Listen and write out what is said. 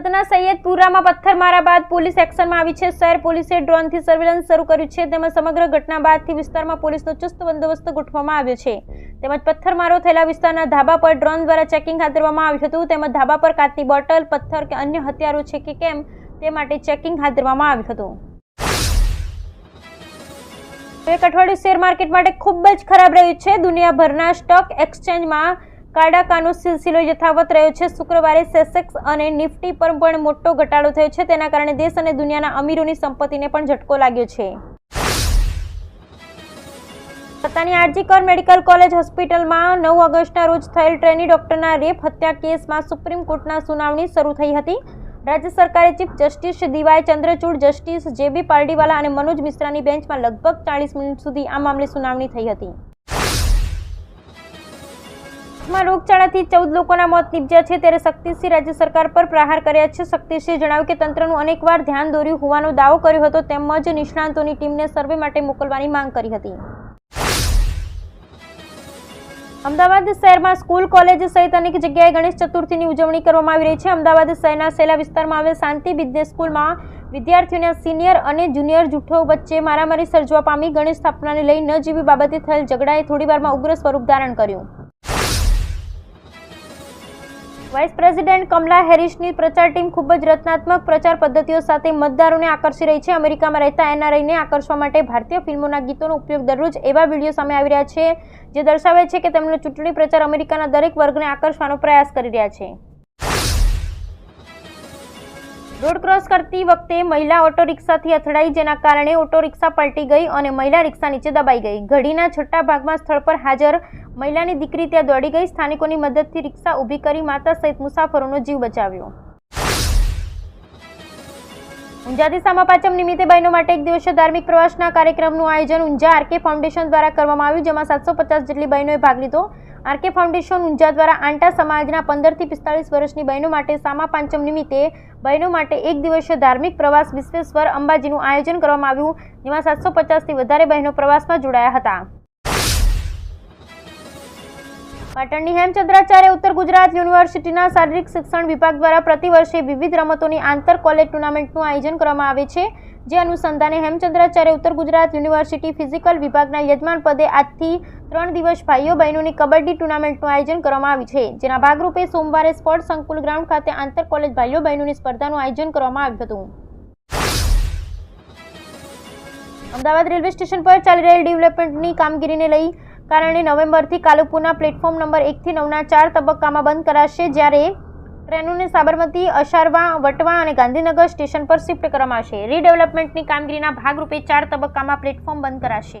સુરતના સૈયદપુરામાં પથ્થરમારા બાદ પોલીસ એક્શનમાં આવી છે. શહેર પોલીસે ડ્રોનથી સર્વેલન્સ શરૂ કર્યું છે. તેમજ સમગ્ર ઘટના બાદથી વિસ્તારમાં પોલીસનો ચુસ્ત બંદોબસ્ત ગોઠવવામાં આવ્યો છે. તેમજ પથ્થરમારો થયેલા વિસ્તારના ધાબા પર ડ્રોન દ્વારા ચેકિંગ હાથ ધરવામાં આવ્યું હતું. તેમજ ધાબા પર કાચની બોટલ, પથ્થર કે અન્ય હથિયારો છે કે કેમ તે માટે ચેકિંગ હાથ ધરવામાં આવ્યું હતું. એક અઠવાડિયું શેર માર્કેટ માટે ખૂબ જ ખરાબ રહ્યું છે. દુનિયાભરના સ્ટોક એક્સચેન્જમાં કાડાકાનો સિલસિલો યથાવત રહ્યો છે. શુક્રવારે સેસેક્સ અને નિફ્ટી પર પણ મોટો ઘટાડો થયો છે. તેના કારણે દેશ અને દુનિયાના અમીરોની સંપત્તિને પણ ઝટકો લાગ્યો છે. સત્તાની આરજીકર મેડિકલ કોલેજ હોસ્પિટલમાં નવ ઓગસ્ટના રોજ થયેલ ટ્રેની ડોક્ટરના રેપ હત્યા કેસમાં સુપ્રીમ કોર્ટના સુનાવણી શરૂ થઈ હતી. રાજ્ય સરકારે chief justice D Y Chandrachud, justice J B Pardiwala અને મનોજ મિશ્રાની બેન્ચમાં લગભગ ચાળીસ મિનિટ સુધી આ મામલે સુનાવણી થઈ હતી. માં રોગચાળાથી ચૌદ લોકોના મોત નીપજ્યા છે ત્યારે શક્તિસિંહ રાજ્ય સરકાર પર પ્રહાર કર્યા છે. શક્તિસિંહે જણાવ્યું કે તંત્રનું અનેકવાર ધ્યાન દોર્યું હોવાનો દાવો કર્યો હતો, તેમજ નિષ્ણાંતોની ટીમને સર્વે માટે મોકલવાની માંગ કરી હતી. અમદાવાદ શહેરમાં સ્કૂલ, કોલેજ સહિત અનેક જગ્યાએ ગણેશ ચતુર્થીની ઉજવણી કરવામાં આવી રહી છે. અમદાવાદ શહેરના સેલા વિસ્તારમાં આવેલ શાંતિ બિઝનેસ સ્કૂલમાં વિદ્યાર્થીઓના સિનિયર અને જુનિયર જૂથો વચ્ચે મારામારી સર્જવા પામી ગણેશ સ્થાપનાને લઈ ન જેવી બાબતે થયેલ ઝઘડાએ થોડીવારમાં ઉગ્ર સ્વરૂપ ધારણ કર્યું. વાઇસ પ્રેસિડેન્ટ કમલા હેરિસની પ્રચાર ટીમ ખૂબ જ રચનાત્મક પ્રચાર પદ્ધતિઓ સાથે મતદારોને આકર્ષી રહી છે. અમેરિકામાં રહેતા એનઆરઆઈને આકર્ષવા માટે ભારતીય ફિલ્મોના ગીતોનો ઉપયોગ દરરોજ એવા વીડિયો સામે આવી રહ્યા છે, જે દર્શાવે છે કે તેમનો ચૂંટણી પ્રચાર અમેરિકાના દરેક વર્ગને આકર્ષવાનો પ્રયાસ કરી રહ્યા છે. રોડ ક્રોસ કરતી વખતે મહિલા ઓટો રિક્ષાથી અથડાઈ જેના કારણે ઓટો રિક્ષા પલટી ગઈ અને મહિલા રિક્ષા નીચે દબાઈ ગઈ. ઘડીના છઠ્ઠા ભાગમાં સ્થળ પર હાજર મહિલાની દીકરી ત્યાં દોડી ગઈ. સ્થાનિકોની મદદથી રિક્ષા ઊભી કરી માતા સહિત મુસાફરોનો જીવ બચાવ્યો. ઊંઝાથી સામા પાંચમ નિમિત્તે બહેનો માટે એક દિવસીય ધાર્મિક પ્રવાસના કાર્યક્રમનું આયોજન ઊંઝા આરકે ફાઉન્ડેશન દ્વારા કરવામાં આવ્યું, જેમાં સાતસો પચાસ જેટલી બહેનોએ ભાગ લીધો. આરકે ફાઉન્ડેશન ઊંઝા દ્વારા આંટા સમાજના પંદરથી પિસ્તાળીસ વર્ષની બહેનો માટે સામા પાંચમ નિમિત્તે બહેનો માટે એક દિવસીય ધાર્મિક પ્રવાસ વિશ્વેશ્વર અંબાજીનું આયોજન કરવામાં આવ્યું, જેમાં સાતસો પચાસથી વધારે બહેનો પ્રવાસમાં જોડાયા હતા. પાટણની હેમચંદ્રાચાર્ય ઉત્તર ગુજરાત યુનિવર્સિટીના શારીરિક શિક્ષણ વિભાગ દ્વારા પ્રતિવર્ષે વિવિધ રમતોની આંતર કોલેજ ટુર્નામેન્ટનું આયોજન કરવામાં આવે છે, જે અનુસંધાને હેમચંદ્રાચાર્ય ઉત્તર ગુજરાત યુનિવર્સિટી ફિઝિકલ વિભાગના યજમાન પદે આજથી ત્રણ દિવસ ભાઈઓ બહેનોની કબડ્ડી ટુર્નામેન્ટનું આયોજન કરવામાં આવ્યું છે, જેના ભાગરૂપે સોમવારે સ્પોર્ટ્સ સંકુલ ગ્રાઉન્ડ ખાતે આંતર કોલેજ ભાઈઓ બહેનોની સ્પર્ધાનું આયોજન કરવામાં આવ્યું હતું. અમદાવાદ રેલવે સ્ટેશન પર ચાલી રહેલ ડેવલપમેન્ટની કામગીરીને લઈ કારણે નવેમ્બરથી કાલુપુરના પ્લેટફોર્મ નંબર એકથી નવના ચાર તબક્કામાં બંધ કરાશે, જ્યારે ટ્રેનોને સાબરમતી અશારવા વટવા અને ગાંધીનગર સ્ટેશન પર શિફ્ટ કરવામાં આવશે. રીડેવલપમેન્ટની કામગીરીના ભાગરૂપે ચાર તબક્કામાં પ્લેટફોર્મ બંધ કરાશે.